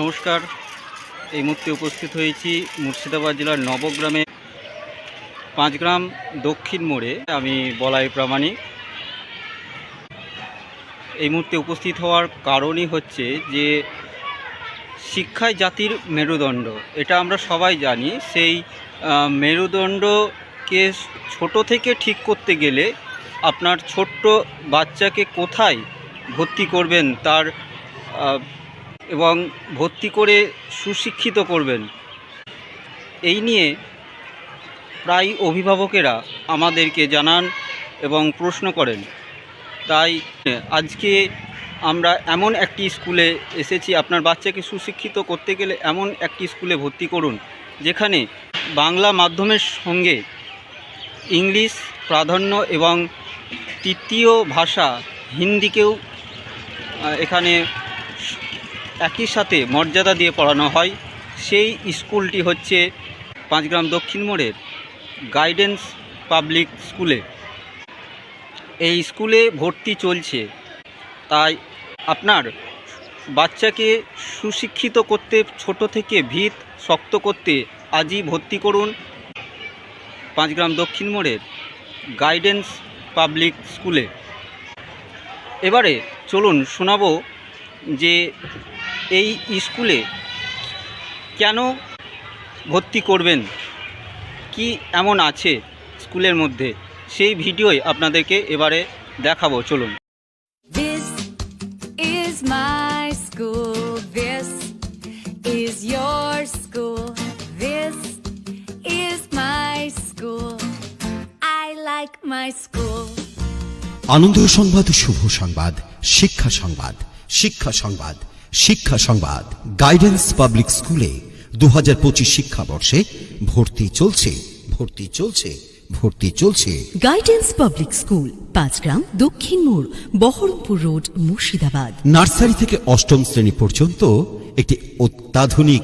নমস্কার। এই মুহূর্তে উপস্থিত হয়েছি মুর্শিদাবাদ জেলার নবগ্রামে পাঁচগ্রাম দক্ষিণ মোড়ে। আমি বলাই প্রামাণিক। এই মুহূর্তে উপস্থিত হওয়ার কারণই হচ্ছে যে শিক্ষাই জাতির মেরুদণ্ড। এটা আমরা সবাই জানি। সেই মেরুদণ্ডকে ছোট থেকে ঠিক করতে গেলে আপনার ছোট্ট বাচ্চাকে কোথায় ভর্তি করবেন, তার এবং ভর্তি করে সুশিক্ষিত করবেন। এই নিয়ে প্রায় অভিভাবকেরা আমাদেরকে জানান এবং প্রশ্ন করেন। তাই আজকে আমরা এমন একটি স্কুলে এসেছি, আপনার বাচ্চাকে সুশিক্ষিত করতে গেলে এমন একটি স্কুলে ভর্তি করুন, যেখানে বাংলা মাধ্যমের সঙ্গে ইংলিশ প্রাধান্য এবং তৃতীয় ভাষা হিন্দিকেও এখানে একই সাথে মর্যাদা দিয়ে পড়ানো হয়। সেই স্কুলটি হচ্ছে পাঁচগ্রাম দক্ষিণ মোড়ের গাইডেন্স পাবলিক স্কুলে। এই স্কুলে ভর্তি চলছে। তাই আপনার বাচ্চাকে সুশিক্ষিত করতে, ছোট থেকে ভিত শক্ত করতে আজই ভর্তি করুন পাঁচগ্রাম দক্ষিণ মোড়ের গাইডেন্স পাবলিক স্কুলে। এবারে চলুন শোনাবো যে এই স্কুলে কেন ভর্তি করবেন কি এমন আছে স্কুলের মধ্যে সেই ভিডিওই আপনাদেরকে এবারে দেখাবো চলুন This is my school. This is your school. This is my school. I like my school. আনন্দ সংবাদ শুভ সংবাদ শিক্ষা সংবাদ শিক্ষা সংবাদ শিক্ষা সংবাদ গাইডেন্স পাবলিক স্কুলে দু হাজার পঁচিশ শিক্ষাবর্ষে ভর্তি চলছে ভর্তি চলছে ভর্তি চলছে। গাইডেন্স পাবলিক স্কুল পাঁচগ্রাম দক্ষিণ মোড় বহরমপুর রোড মুর্শিদাবাদ। নার্সারি থেকে অষ্টম শ্রেণি পর্যন্ত একটি অত্যাধুনিক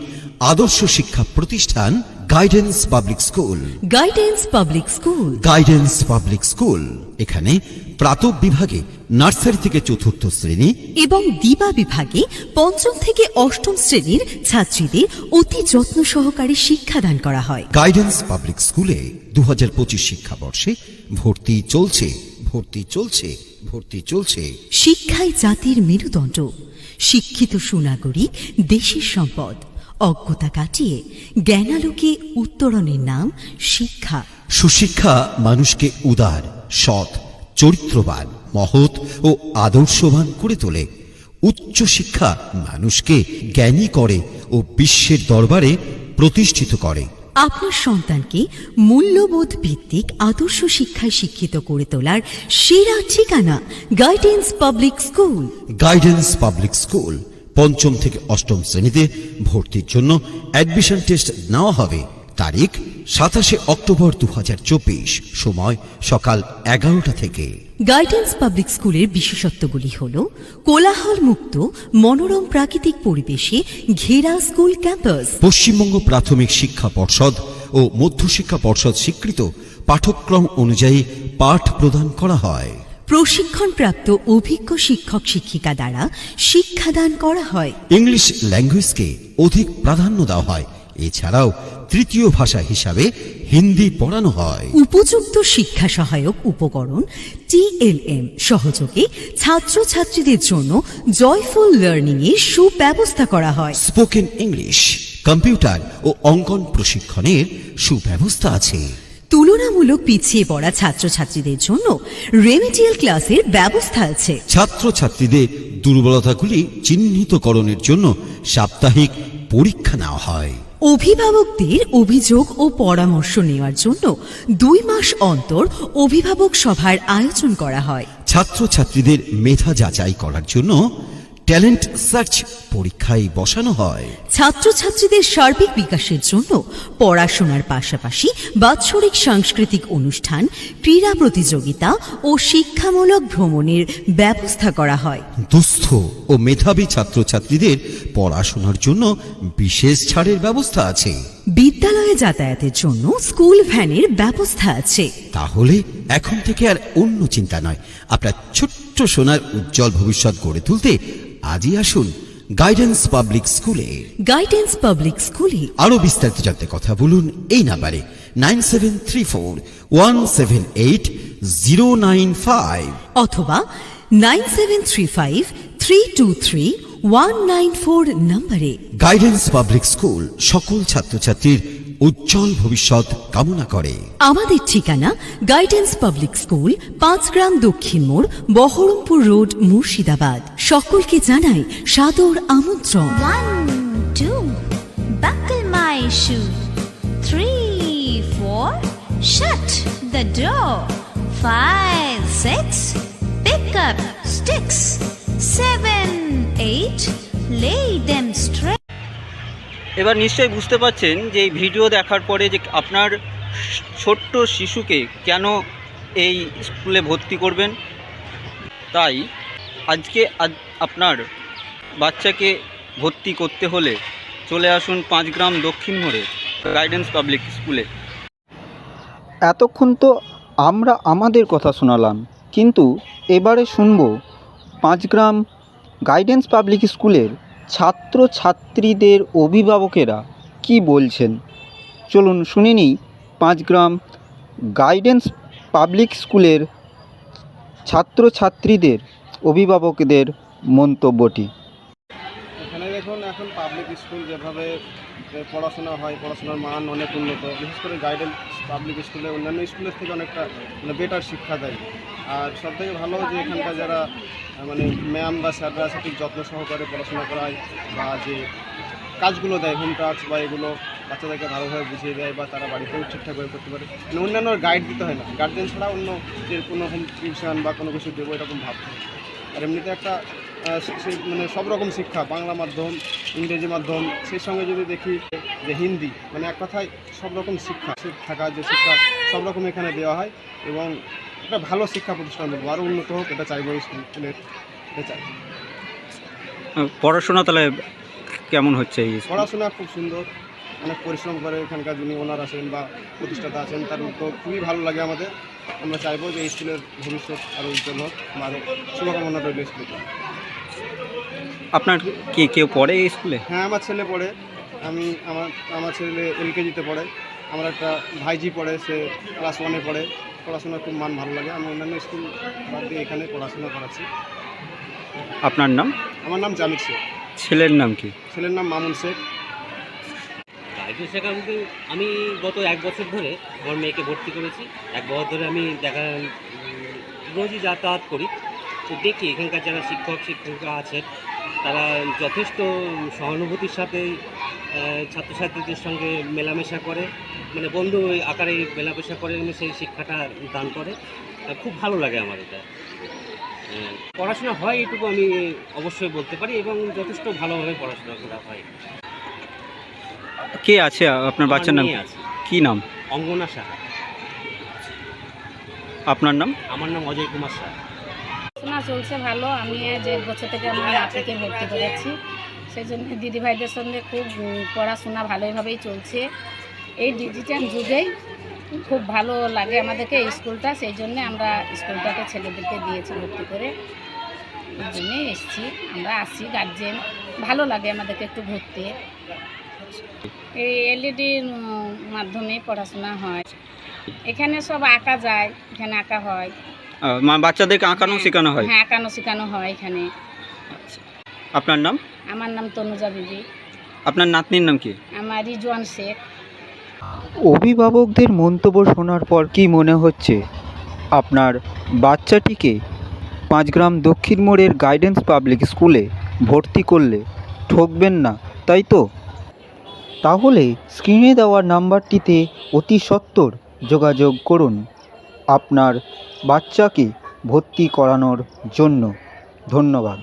আদর্শ শিক্ষা প্রতিষ্ঠান Guidance Public School Guidance Public School Guidance Public School এখানে প্রাতক বিভাগে নার্সারি থেকে চতুর্থ শ্রেণি এবং দিবা বিভাগে পঞ্চম থেকে অষ্টম শ্রেণির ছাত্রীদের অতি যত্ন সহকারে শিক্ষাদান করা হয়। গাইডেন্স পাবলিক স্কুলে দু হাজার পঁচিশ শিক্ষাবর্ষে ভর্তি চলছে ভর্তি চলছে ভর্তি চলছে। শিক্ষাই জাতির মেরুদণ্ড। শিক্ষিত সুনাগরিক দেশের সম্পদ। অজ্ঞতা কাটিয়ে জ্ঞানালোকে উত্তরণের নাম শিক্ষা। সুশিক্ষা মানুষকে উদার সৎ চরিত্রবান মহৎ ও আদর্শবান করে তোলে। উচ্চ শিক্ষা মানুষকে জ্ঞানী করে ও বিশ্বের দরবারে প্রতিষ্ঠিত করে। আপনার সন্তানকে মূল্যবোধ ভিত্তিক আদর্শ শিক্ষায় শিক্ষিত করে তোলার সেরা ঠিকানা Guidance Public School Guidance Public School পঞ্চম থেকে অষ্টম শ্রেণীতে ভর্তির জন্য অ্যাডমিশন টেস্ট নেওয়া হবে। তারিখ সাতাশে অক্টোবর দু হাজার চব্বিশ সময় সকাল এগারোটা থেকে। গাইডেন্স পাবলিক স্কুলের বিশেষত্বগুলি হল কোলাহল মুক্ত মনোরম প্রাকৃতিক পরিবেশে ঘেরা স্কুল ক্যাম্পাস। পশ্চিমবঙ্গ প্রাথমিক শিক্ষা পর্ষদ ও মধ্যশিক্ষা পর্ষদ স্বীকৃত পাঠ্যক্রম অনুযায়ী পাঠ প্রদান করা হয়। প্রশিক্ষণপ্রাপ্ত অভিজ্ঞ শিক্ষক শিক্ষিকা দ্বারা শিক্ষাদান করা হয়। ইংলিশ ল্যাঙ্গুয়েজকে অধিক প্রাধান্য দেওয়া হয়। এছাড়াও তৃতীয় ভাষা হিসাবে হিন্দি পড়ানো হয়। উপযুক্ত শিক্ষা সহায়ক উপকরণ টিএলএম সহযোগে ছাত্রছাত্রীদের জন্য জয়ফুল লার্নিং এর সুব্যবস্থা করা হয়। স্পোকেন ইংলিশ কম্পিউটার ও অঙ্কন প্রশিক্ষণের সুব্যবস্থা আছে। তুলনামূলক পিছিয়ে পড়া ছাত্রছাত্রীদের জন্য রেমিডিয়াল ক্লাসের ব্যবস্থা আছে। ছাত্রছাত্রীদের দুর্বলতাগুলি চিহ্নিতকরণের জন্য সাপ্তাহিক পরীক্ষা নেওয়া হয়। অভিভাবকদের অভিযোগ ও পরামর্শ নেওয়ার জন্য দুই মাস অন্তর অভিভাবক সভার আয়োজন করা হয়। ছাত্রছাত্রীদের মেধা যাচাই করার জন্য ট্যালেন্ট সার্চ পরীক্ষায় বসানো হয়। ছাত্রছাত্রীদের সার্বিক বিকাশের জন্য পড়াশোনার পাশাপাশি বাৎসরিক সাংস্কৃতিক অনুষ্ঠান ক্রীড়া প্রতিযোগিতা ও শিক্ষামূলক ভ্রমণের ব্যবস্থা করা হয়। দুস্থ ও মেধাবী ছাত্রছাত্রীদের পড়াশোনার জন্য বিশেষ ছাড়ের ব্যবস্থা আছে। বিদ্যালয়ে যাতায়াতের জন্য স্কুল ভ্যানের ব্যবস্থা আছে। তাহলে এখন থেকে আর অন্য চিন্তা নয়। আপনার ছোট্ট সোনার উজ্জ্বল ভবিষ্যৎ গড়ে তুলতে আজই আসুন গাইডেন্স পাবলিক স্কুলে গাইডেন্স পাবলিক স্কুলে আরও বিস্তারিত জানতে কথা বলুন এই নাম্বারে nine seven three four one seven eight zero nine five. অথবা nine seven three five three two three one nine four নম্বরে। গাইডেন্স পাবলিক স্কুল সকল ছাত্রছাত্রীর উজ্জ্বল ভবিষ্যৎ কামনা করে। আমাদের ঠিকানা গাইডেন্স পাবলিক স্কুল পাঁচ গ্রাম দক্ষিণ মোড় বহরমপুর রোড মুর্শিদাবাদ। সকলকে জানাই সাদর আমন্ত্রণ। Lay them straight. এবার নিশ্চয়ই বুঝতে পারছেন যে এই ভিডিও দেখার পরে যে আপনার ছোট্ট শিশুকে কেন এই স্কুলে ভর্তি করবেন? তাই আজকে আজ- আপনার বাচ্চাকে ভর্তি করতে হলে চলে আসুন পাঁচ গ্রাম দক্ষিণ মোড়ে গাইডেন্স পাবলিক স্কুলে এতক্ষণ তো আমরা আমাদের কথা শোনালাম, কিন্তু এবারে শুনব পাঁচ গ্রাম গাইডেন্স পাবলিক স্কুলের ছাত্র ছাত্রীদের অভিভাবকেরা কি বলছেন? চলুন শুনে নিই পাঁচগ্রাম গাইডেন্স পাবলিক স্কুলের ছাত্র ছাত্রীদের অভিভাবকদের মন্তব্যটি। এখানে দেখুন, এখন পাবলিক স্কুল যেভাবে পড়াশোনা হয়, পড়াশোনার মান অনেক উন্নত। বিশেষ করে গাইডেন্স পাবলিক স্কুলে অন্যান্য স্কুলের থেকে অনেকটা মানে বেটার শিক্ষা দেয়। আর সব থেকে ভালো যে এখানকার যারা মানে ম্যাম বা স্যাররা সঠিক যত্ন সহকারে পড়াশোনা করায় বা যে কাজগুলো দেয় হোম টাস্ক বা এগুলো বাচ্চাদেরকে ভালোভাবে বুঝিয়ে দেয় বা তারা বাড়িতেও ঠিকঠাক ঠিকঠাকভাবে করতে পারে মানে অন্যান্য গাইড দিতে হয় না। গার্জেন ছাড়া অন্য যে কোনো হোম টিউশন বা কোনো কিছু দেবো এরকম ভাবতে আর এমনিতে একটা মানে সব রকম শিক্ষা, বাংলা মাধ্যম, ইংরেজি মাধ্যম, সেই সঙ্গে যদি দেখি যে হিন্দি মানে এক কথায় সব রকম শিক্ষা থাকা যে শিক্ষা সব রকম এখানে দেওয়া হয় এবং একটা ভালো শিক্ষা প্রতিষ্ঠান দেবো আরও উন্নত হোক এটা চাইব এই স্কুলের এটা চাই। পড়াশোনা তাহলে কেমন হচ্ছে এই পড়াশোনা খুব সুন্দর। অনেক পরিশ্রম করে এখানকার যিনি ওনার আছেন বা প্রতিষ্ঠাতা আছেন তার তো খুবই ভালো লাগে আমাদের। আমরা চাইব যে এই স্কুলের ভবিষ্যৎ আরও উজ্জ্বল হোক আরও শুভকামনা রইল স্কুলে আপনার কি কেউ পড়ে এই স্কুলে? হ্যাঁ আমার ছেলে পড়ে। আমি আমার আমার ছেলে এলকেজিতে পড়ে। আমার একটা ভাইজি পড়ে সে ক্লাস ওয়ানে পড়ে। পড়াশোনার খুব মান ভালো লাগে। আমি অন্যান্য স্কুল বাদ দিয়ে এখানে পড়াশোনা করাচ্ছি। আপনার নাম? আমার নাম জামির শেখ। ছেলের নাম কি? ছেলের নাম মামুন শেখ। শেখা আমি গত এক বছর ধরে আমার মেয়েকে ভর্তি করেছি। এক বছর ধরে আমি দেখা রোজই যাতায়াত করি। তো দেখি এখানকার যারা শিক্ষক শিক্ষিকা আছেন তারা যথেষ্ট সহানুভূতির সাথে ছাত্রছাত্রীদের সঙ্গে মেলামেশা করে মানে বন্ধু আকারে মেলামেশা করে এবং সেই শিক্ষাটা দান করে। খুব ভালো লাগে আমার এটা। পড়াশোনা হয় এটুকু আমি অবশ্যই বলতে পারি এবং যথেষ্ট ভালোভাবে পড়াশোনা করা হয়। কে আছে আপনার বাচ্চার নাম? কি নাম? অঙ্গনা সাহা। আপনার নাম? আমার নাম অজয় কুমার সাহা। পড়াশোনা চলছে ভালো। আমি আজ এক বছর থেকে আমার নাতিকে ভর্তি করেছি। সেই জন্য দিদিভাইদের সঙ্গে খুব পড়াশোনা ভালোভাবেই চলছে। এই ডিজিটাল যুগেই খুব ভালো লাগে আমাদেরকে স্কুলটা। সেই জন্য আমরা স্কুলটাকে ছেলেদেরকে দিয়েছি ভর্তি করে। এই জন্যে এসছি। আমরা আসি গার্জেন ভালো লাগে আমাদেরকে একটু ঘুরতে। এই এলইডির মাধ্যমে পড়াশোনা হয়। এখানে সব আঁকা যায়, এখানে আঁকা হয়। আহ, মা বাচ্চাদেরকে আঁকানো শেখানো হয়? হ্যাঁ আঁকানো শেখানো হয় এখানে। আপনার নাম? আমার নাম তনুজা বিবি। আপনার নাতনির নাম কি? আমার রিজওয়ান শেখ। অভিভাবকদের মন্তব্য শোনার পর কি মনে হচ্ছে? আপনার বাচ্চাটিকে পাঁচগ্রাম দক্ষিণ মোড়ের গাইডেন্স পাবলিক স্কুলে ভর্তি করলে ঠকবেন না তাই তো? তাহলে স্ক্রিনে দেওয়া নাম্বারটিতে অতি সত্বর যোগাযোগ করুন। আপনার বাচ্চাকে ভর্তি করানোর জন্য ধন্যবাদ।